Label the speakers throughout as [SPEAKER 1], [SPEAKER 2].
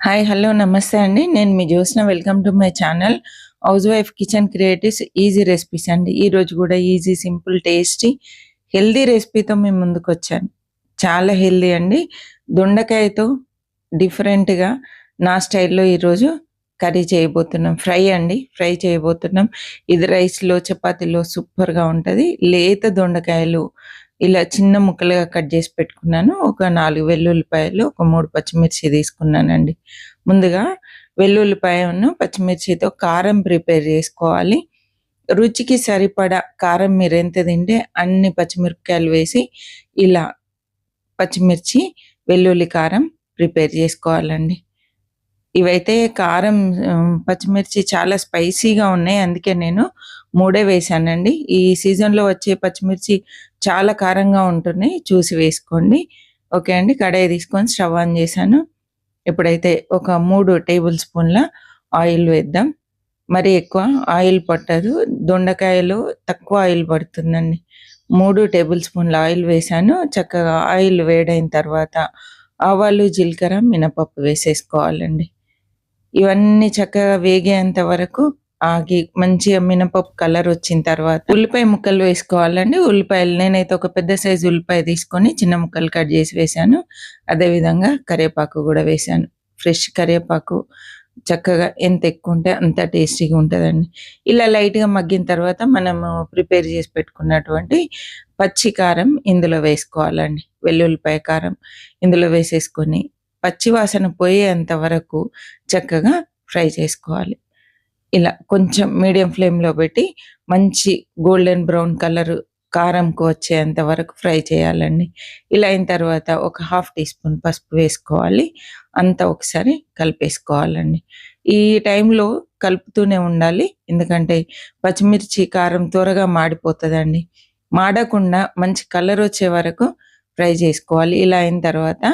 [SPEAKER 1] Hi hello నమస్తే అండి. నేను మీ Jyotsna. Welcome to my channel house wife kitchen creatives easy recipes అండి ఈరోజు కూడా ఈజీ సింపుల్ టేస్టీ హెల్దీ రెసిపీతో మేము ముందుకు వచ్చాను. చాలా హెల్దీ అండి. దొండకాయతో డిఫరెంట్గా నా స్టైల్లో ఈరోజు కర్రీ చేయబోతున్నాం. ఫ్రై అండి. ఫ్రై చేయబోతున్నాం. ఇది రైస్లో చపాతీలో సూపర్గా ఉంటుంది. లేత దొండకాయలు ఇలా చిన్న ముక్కలుగా కట్ చేసి పెట్టుకున్నాను. ఒక నాలుగు వెల్లుల్లిపాయలు ఒక మూడు పచ్చిమిర్చి తీసుకున్నానండి. ముందుగా వెల్లుల్లిపాయను పచ్చిమిర్చితో కారం ప్రిపేర్ చేసుకోవాలి. రుచికి సరిపడా కారం మీరు ఎంత తింటే అన్ని పచ్చిమిరపకాయలు వేసి ఇలా పచ్చిమిర్చి వెల్లుల్లి కారం ప్రిపేర్ చేసుకోవాలండి. ఇవైతే కారం పచ్చిమిర్చి చాలా స్పైసీగా ఉన్నాయి. అందుకే నేను మూడే వేసానండి ఈ సీజన్లో వచ్చే పచ్చిమిర్చి చాలా కారంగా ఉంటున్నాయి చూసి వేసుకోండి. ఓకే అండి. కడాయి తీసుకొని స్టవ్ ఆన్ చేశాను. ఇప్పుడైతే ఒక మూడు టేబుల్ స్పూన్ల ఆయిల్ వేద్దాం. మరి ఎక్కువ ఆయిల్ పట్టదు. దొండకాయలు తక్కువ ఆయిల్ పడుతుందండి. మూడు టేబుల్ స్పూన్ల ఆయిల్ వేసాను చక్కగా ఆయిల్ వేడైన తర్వాత ఆవాలు జీలకర్ర మినపప్పు వేసేసుకోవాలండి. ఇవన్నీ చక్కగా వేగేంత వరకు ఆగి మంచిగా మినపప్పు కలర్ వచ్చిన తర్వాత ఉల్లిపాయ ముక్కలు వేసుకోవాలండి. ఉల్లిపాయలు నేనైతే ఒక పెద్ద సైజు ఉల్లిపాయ తీసుకొని చిన్న ముక్కలు కట్ చేసి వేసాను అదేవిధంగా కరివేపాకు కూడా వేసాను ఫ్రెష్ కరివేపాకు చక్కగా ఎంత ఎక్కువ ఉంటే అంత టేస్టీగా ఉంటుందండి. ఇలా లైట్గా మగ్గిన తర్వాత మనము ప్రిపేర్ చేసి పెట్టుకున్నటువంటి పచ్చి కారం ఇందులో వేసుకోవాలండి. వెల్లుల్లిపాయ కారం ఇందులో వేసేసుకొని పచ్చి వాసన పోయేంత వరకు చక్కగా ఫ్రై చేసుకోవాలి. ఇలా కొంచెం మీడియం ఫ్లేమ్లో పెట్టి మంచి గోల్డెన్ బ్రౌన్ కలర్ కారంకు వచ్చేంత వరకు ఫ్రై చేయాలండి. ఇలా అయిన తర్వాత ఒక హాఫ్ టీ స్పూన్ పసుపు వేసుకోవాలి. అంతా ఒకసారి కలిపేసుకోవాలండి. ఈ టైంలో కలుపుతూనే ఉండాలి. ఎందుకంటే పచ్చిమిర్చి కారం త్వరగా మాడిపోతుందండి. మాడకుండా మంచి కలర్ వచ్చే వరకు ఫ్రై చేసుకోవాలి. ఇలా అయిన తర్వాత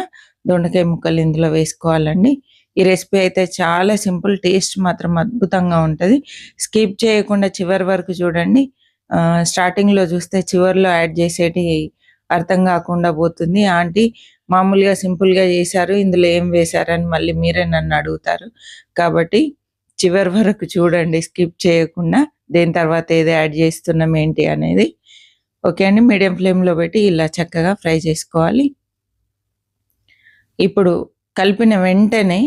[SPEAKER 1] దొండకాయ ముక్కలు ఇందులో వేసుకోవాలండి. ఈ రెసిపీ అయితే చాలా సింపుల్ టేస్ట్ మాత్రం అద్భుతంగా ఉంటుంది. స్కిప్ చేయకుండా చివరి వరకు చూడండి. స్టార్టింగ్లో చూస్తే చివరిలో యాడ్ చేసేటి అర్థం కాకుండా పోతుంది. ఆంటీ మామూలుగా సింపుల్గా చేశారు ఇందులో ఏం వేశారని మళ్ళీ మీరే నన్ను అడుగుతారు. కాబట్టి చివరి వరకు చూడండి స్కిప్ చేయకుండా దేని తర్వాత ఏది యాడ్ చేస్తున్నాం ఏంటి అనేది. ఓకే అండి మీడియం ఫ్లేమ్లో పెట్టి ఇలా చక్కగా ఫ్రై చేసుకోవాలి. ఇప్పుడు కలిపిన వెంటనే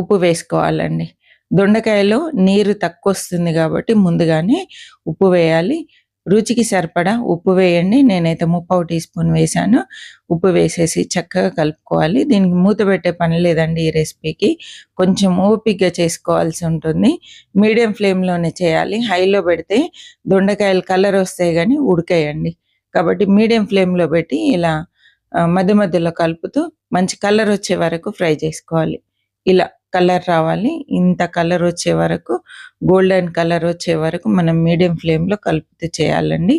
[SPEAKER 1] ఉప్పు వేసుకోవాలండి. దొండకాయలో నీరు తక్కువ వస్తుంది కాబట్టి ముందుగానే ఉప్పు వేయాలి. రుచికి సరిపడా ఉప్పు వేయండి. నేనైతే ముప్పావు టీ స్పూన్ వేసాను ఉప్పు వేసేసి చక్కగా కలుపుకోవాలి. దీనికి మూత పెట్టే పని లేదండి ఈ రెసిపీకి. కొంచెం ఓపిక్గా చేసుకోవాల్సి ఉంటుంది. మీడియం ఫ్లేమ్లోనే చేయాలి. హైలో పెడితే దొండకాయలు కలర్ వస్తాయి కానీ ఉడకేయండి. కాబట్టి మీడియం ఫ్లేమ్లో పెట్టి ఇలా మధ్య మధ్యలో కలుపుతూ మంచి కలర్ వచ్చే వరకు ఫ్రై చేసుకోవాలి. ఇలా. కలర్ రావాలి. ఇంత కలర్ వచ్చే వరకు గోల్డెన్ కలర్ వచ్చే వరకు మనం మీడియం ఫ్లేమ్లో కలుపుతూ చేయాలండి.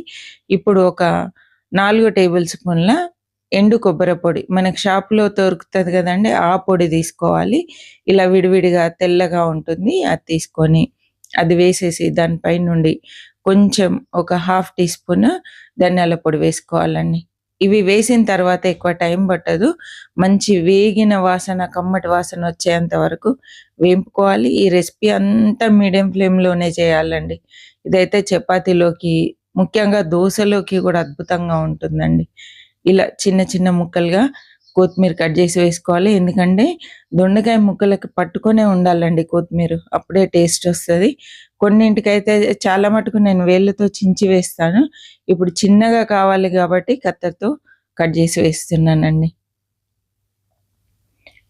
[SPEAKER 1] ఇప్పుడు ఒక నాలుగు టేబుల్ స్పూన్ల ఎండు కొబ్బరి పొడి. మనకు షాప్లో దొరుకుతుంది కదండి ఆ పొడి తీసుకోవాలి. ఇలా విడివిడిగా తెల్లగా ఉంటుంది అది తీసుకొని అది వేసేసి దానిపై నుండి కొంచెం ఒక హాఫ్ టీ స్పూన్ ధనియాల పొడి వేసుకోవాలండి. ఇవి వేసిన తర్వాత ఎక్కువ టైం పట్టదు. మంచి వేగిన వాసన కమ్మటి వాసన వచ్చేంత వరకు వేపుకోవాలి. ఈ రెసిపీ అంతా మీడియం ఫ్లేమ్లోనే చేయాలండి. ఇదైతే చపాతీలోకి ముఖ్యంగా దోశలోకి కూడా అద్భుతంగా ఉంటుందండి. ఇలా చిన్న చిన్న ముక్కలుగా కొత్తిమీర కట్ చేసి వేసుకోవాలి. ఎందుకంటే దొండకాయ ముక్కలకి పట్టుకొనే ఉండాలండి కొత్తిమీర. అప్పుడే టేస్ట్ వస్తుంది. కొన్నింటికైతే చాలా మటుకు నేను వేళ్ళతో చించి వేస్తాను. ఇప్పుడు చిన్నగా కావాలి కాబట్టి కత్తెరతో కట్ చేసి వేస్తున్నానండి.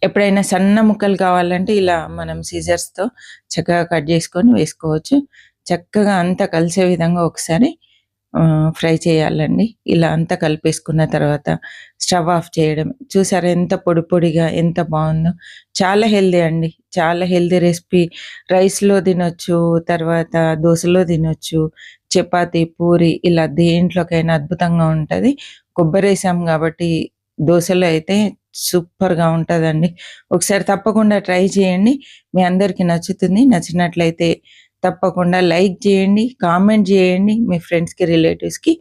[SPEAKER 1] ఎప్పుడైనా సన్న ముక్కలు కావాలంటే ఇలా మనం సీజర్స్తో చక్కగా కట్ చేసుకొని వేసుకోవచ్చు. చక్కగా అంతా కలిసే విధంగా ఒకసారి ఫ్రై చేయాలండి. ఇలా అంతా కలిపేసుకున్న తర్వాత స్టవ్ ఆఫ్ చేయడం. చూసారా ఎంత పొడి పొడిగా ఎంత బాగుందో. చాలా హెల్దీ అండి. చాలా హెల్దీ రెసిపీ. రైస్లో తినొచ్చు తర్వాత దోశలో తినొచ్చు చపాతి పూరి ఇలా దేంట్లోకైనా అద్భుతంగా ఉంటుంది. కొబ్బరి వేసాం కాబట్టి దోశలో అయితే సూపర్గా ఉంటుందండి. ఒకసారి తప్పకుండా ట్రై చేయండి. మీ అందరికీ నచ్చుతుంది. నచ్చినట్లయితే తప్పకుండా లైక్ చేయండి కామెంట్ చేయండి మీ ఫ్రెండ్స్కి రిలేటివ్స్కి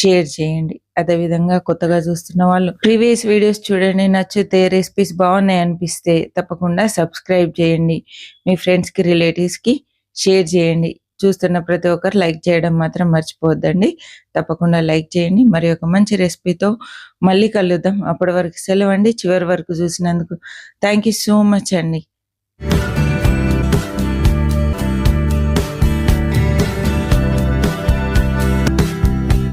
[SPEAKER 1] షేర్ చేయండి. అదేవిధంగా కొత్తగా చూస్తున్న వాళ్ళు ప్రీవియస్ వీడియోస్ చూడండి నచ్చితే రెసిపీస్ బాగున్నాయి అనిపిస్తే తప్పకుండా సబ్స్క్రైబ్ చేయండి మీ ఫ్రెండ్స్కి రిలేటివ్స్కి షేర్ చేయండి. చూస్తున్న ప్రతి ఒక్కరు లైక్ చేయడం మాత్రం మర్చిపోవద్దండి. తప్పకుండా లైక్ చేయండి. మరి ఒక మంచి రెసిపీతో మళ్ళీ కలుద్దాం. అప్పటి వరకు సెలవు అండి. చివరి వరకు చూసినందుకు థ్యాంక్ యూ సో మచ్ అండి.